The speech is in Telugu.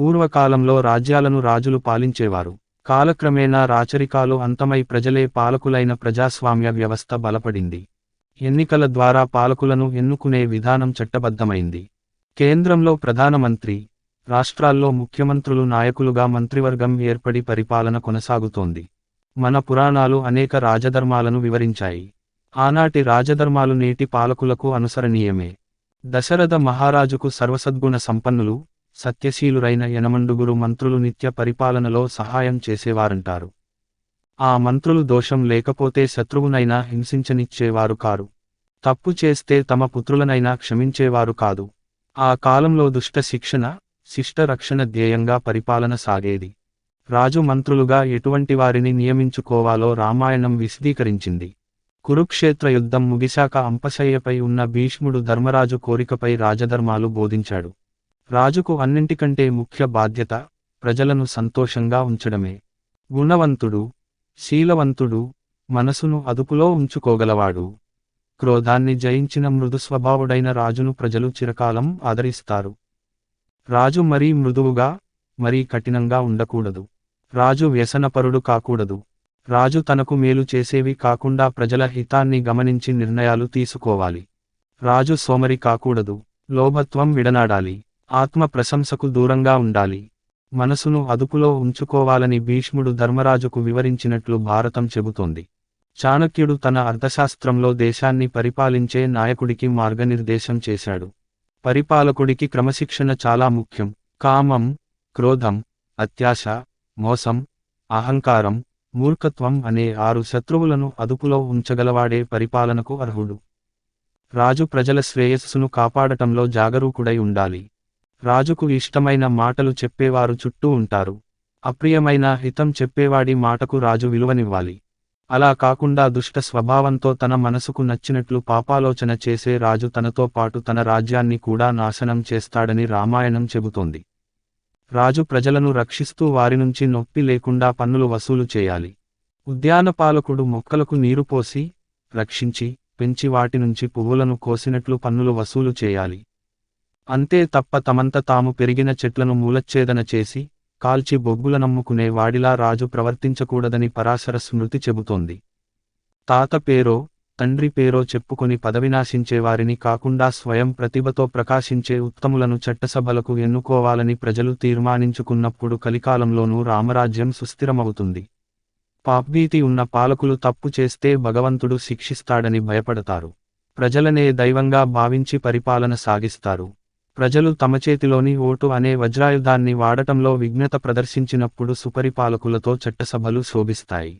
పూర్వకాలంలో రాజ్యాలను రాజులు పాలించేవారు. కాలక్రమేణా రాచరికాలు అంతమై ప్రజలే పాలకులైన ప్రజాస్వామ్య వ్యవస్థ బలపడింది. ఎన్నికల ద్వారా పాలకులను ఎన్నుకునే విధానం చట్టబద్ధమైంది. కేంద్రంలో ప్రధానమంత్రి రాష్ట్రాల్లో ముఖ్యమంత్రులు నాయకులుగా మంత్రివర్గం ఏర్పడి పరిపాలన కొనసాగుతోంది. మన పురాణాలు అనేక రాజధర్మాలను వివరించాయి. ఆనాటి రాజధర్మాలు నేటి పాలకులకు అనుసరణీయమే. దశరథ మహారాజుకు సర్వసద్గుణ సంపన్నులు సత్యశీలురైన యనమండుగురు మంత్రులు నిత్య పరిపాలనలో సహాయం చేసేవారంటారు. ఆ మంత్రులు దోషం లేకపోతే శత్రువునైనా హింసించనిచ్చేవారు కారు. తప్పు చేస్తే తమ పుత్రులనైనా క్షమించేవారు కాదు. ఆ కాలంలో దుష్ట శిక్షణ శిష్ట రక్షణ ధ్యేయంగా పరిపాలన సాగేది. రాజు మంత్రులుగా ఎటువంటి వారిని నియమించుకోవాలో రామాయణం విశదీకరించింది. కురుక్షేత్ర యుద్ధం ముగిశాక అంపశయ్యపై ఉన్న భీష్ముడు ధర్మరాజు కోరికపై రాజధర్మాలు బోధించాడు. రాజుకు అన్నింటికంటే ముఖ్య బాధ్యత ప్రజలను సంతోషంగా ఉంచడమే. గుణవంతుడు శీలవంతుడు మనసును అదుపులో ఉంచుకోగలవాడు. క్రోధాన్ని జయించిన మృదు స్వభావుడైన రాజును ప్రజలు చిరకాలం ఆదరిస్తారు. రాజు మరీ మృదువుగా మరీ కఠినంగా ఉండకూడదు. రాజు వ్యసనపరుడు కాకూడదు. రాజు తనకు మేలు చేసేవి కాకుండా ప్రజల హితాన్ని గమనించి నిర్ణయాలు తీసుకోవాలి. రాజు సోమరి కాకూడదు. లోభత్వం విడనాడాలి. ఆత్మ ప్రశంసకు దూరంగా ఉండాలి. మనసును అదుపులో ఉంచుకోవాలని భీష్ముడు ధర్మరాజుకు వివరించినట్లు భారతం చెబుతోంది. చాణక్యుడు తన అర్థశాస్త్రంలో దేశాన్ని పరిపాలించే నాయకుడికి మార్గనిర్దేశం చేశాడు. పరిపాలకుడికి క్రమశిక్షణ చాలా ముఖ్యం. కామం క్రోధం అత్యాశ మోసం అహంకారం మూర్ఖత్వం అనే ఆరు శత్రువులను అదుపులో ఉంచగలవాడే పరిపాలనకు అర్హుడు. రాజు ప్రజల శ్రేయస్సును కాపాడటంలో జాగరూకుడై ఉండాలి. రాజుకు ఇష్టమైన మాటలు చెప్పేవారు చుట్టూ ఉంటారు. అప్రియమైన హితం చెప్పేవాడి మాటకు రాజు విలువనివ్వాలి. అలా కాకుండా దుష్ట స్వభావంతో తన మనసుకు నచ్చినట్లు పాపాలోచన చేసే రాజు తనతో పాటు తన రాజ్యాన్ని కూడా నాశనం చేస్తాడని రామాయణం చెబుతోంది. రాజు ప్రజలను రక్షిస్తూ వారి నుంచి నొప్పి లేకుండా పన్నులు వసూలు చేయాలి. ఉద్యానపాలకుడు మొక్కలకు నీరు పోసి రక్షించి పెంచి వాటి నుంచి పువ్వులను కోసినట్లు పన్నులు వసూలు చేయాలి. అంతే తప్ప తమంత తాము పెరిగిన చెట్లను మూలచ్ఛేదన చేసి కాల్చి బొగ్గులనమ్ముకునే వాడిలా రాజు ప్రవర్తించకూడదని పరాశర స్మృతి చెబుతోంది. తాత పేరో తండ్రి పేరో చెప్పుకొని పదవినాశించే వారిని కాకుండా స్వయం ప్రతిభతో ప్రకాశించే ఉత్తములను చట్టసభలకు ఎన్నుకోవాలని ప్రజలు తీర్మానించుకున్నప్పుడు కలికాలంలోనూ రామరాజ్యం సుస్థిరమవుతుంది. పాప్భీతి ఉన్న పాలకులు తప్పు చేస్తే భగవంతుడు శిక్షిస్తాడని భయపడతారు. ప్రజలనే దైవంగా భావించి పరిపాలన సాగిస్తారు. ప్రజలు తమ చేతిలోని ఓటు అనే వజ్రాయుధాన్ని వాడటంలో విఘ్నత ప్రదర్శించినప్పుడు సుపరిపాలకులతో చట్టసభలు శోభిస్తాయి.